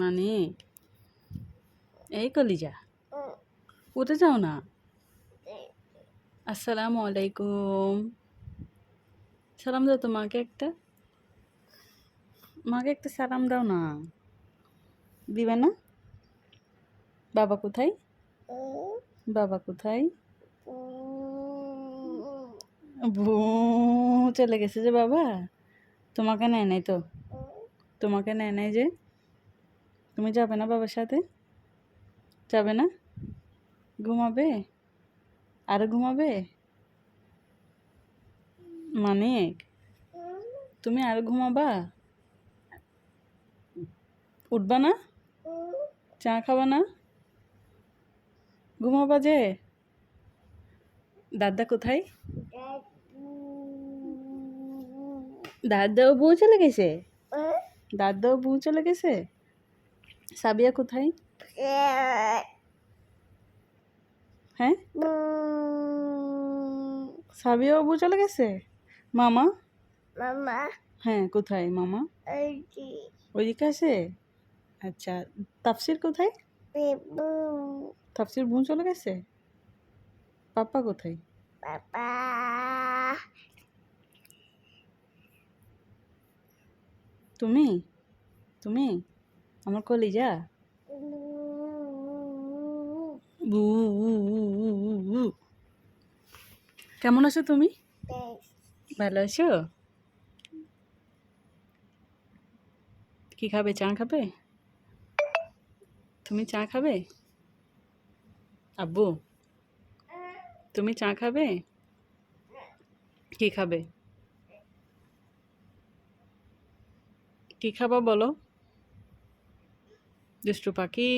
মানে? এই কলিজা। উঠে যাও না? আসসালামু আলাইকুম। সালাম দাও তো মাকে একটা। মাকে একটা সালাম দাও না। দিবে না? বাবা কোথায়? বাবা কোথায়? ভু, চলে গেছে যে বাবা। তোমাকে নেয় নাই তো? তোমাকে নেয় নাই যে? তুমি যাবে না বাবার সাথে? যাবে না? ঘুমাবে? আর ঘুমাবে? মানিক, তুমি আর ঘুমাবা? উঠবা না? চা খাবা না? ঘুমাবা যে? দাদা কোথায়? দাদাও বউ চলে গেছে? দাদাও বউ চলে গেছে? সাবিয়া কোথায়? হ্যাঁ? সাবিয়া বউ চলে গেছে? মামা? মামা। হ্যাঁ কোথায় মামা? ওইদিকে। আছে? আচ্ছা তাফসির কোথায়? বেবু তাফসির বোন চলে গেছে? পাপা কোথায়? বাবা তুমি? তুমি? আমার কলিজা? কেমন আছো তুমি? ভালো আছো? কি খাবে? চা খাবে? তুমি চা খাবে? আব্বু, তুমি চা খাবে? কি খাবে? কি খাবা বলো? দুষ্টু পাখি।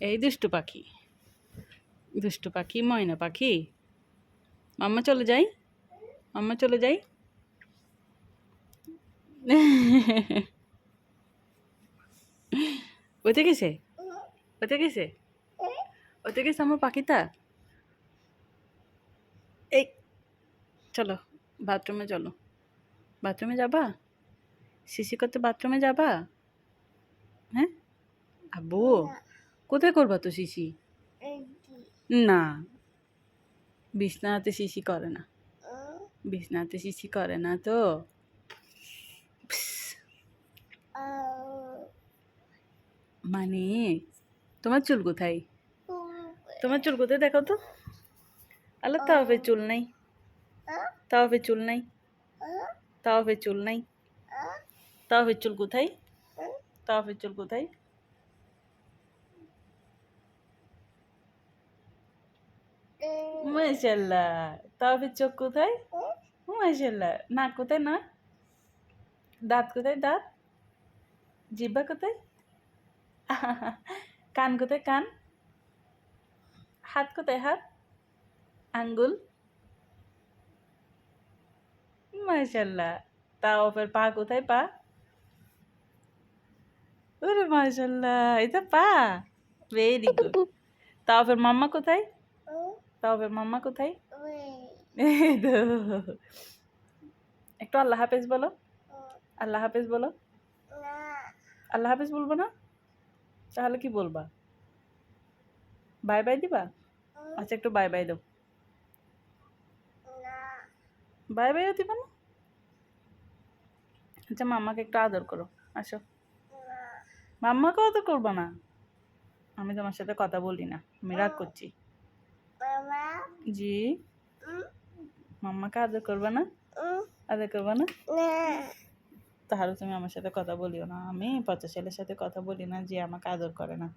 এই দুষ্টু পাখি। দুষ্টু পাখি, ময়না পাখি। মাম্মা চলে যাই। মাম্মা চলে যাই। ওতে গেছে? ওতে গেছে? ওতে গেছে আমার পাখিটা? এই, চলো, বাথরুমে চলো। বাথরুমে যাবা? শিশি করতে বাথরুমে যাবা? হ্যাঁ? আব্বু, কোথায় করবা তো শিশি? না। বিছনাতে শিশি করে না। বিছনাতে শিশি করে না তো। মানে তোমার চুল কোথায়? তোমার চুল কোথায় দেখো তো। আল্লাহ তাওয়াফে চুল নাই। তাওয়াফে চুল নাই। তাওয়াফে চুল নাই। তাওয়াফের চুল কোথায়? তাওয়াফের চুল কোথায়? মাশাল্লাহ তাওয়াফের চোখ কোথায়? কোথায় না? দাঁত কোথায়? দাঁত? কোথায়? কান কোথায়? কান? হাত কোথায়? হাত? আঙ্গুল? পা কোথায়? পা? ওরে মাশাল্লাহ এটা পা। ভেরি গুড তাও ফের মাম্মা কোথায়? তাও ফের মাম্মা কোথায়। একটু আল্লাহ হাফেজ বলো। আল্লাহ হাফেজ বলো। আল্লাহ হাফেজ বলব না? তাহলে কি বলবা? বাই বাই দিবা? আচ্ছা একটু বাই বাই দাও। বাই বাইও দিবা না? আচ্ছা মাম্মাকে একটু আদর করো। আসো। মাম্মাকে তো করব না। আমি তোমার সাথে কথা বলি না আমি রাগ করছি। জি। মাম্মাকে আদর করবে না? আদর করবে না? তাহলে তুমি আমার সাথে কথা বলিও না। আমি পচা ছেলের সাথে কথা বলি না যে আমাকে আদর করে না।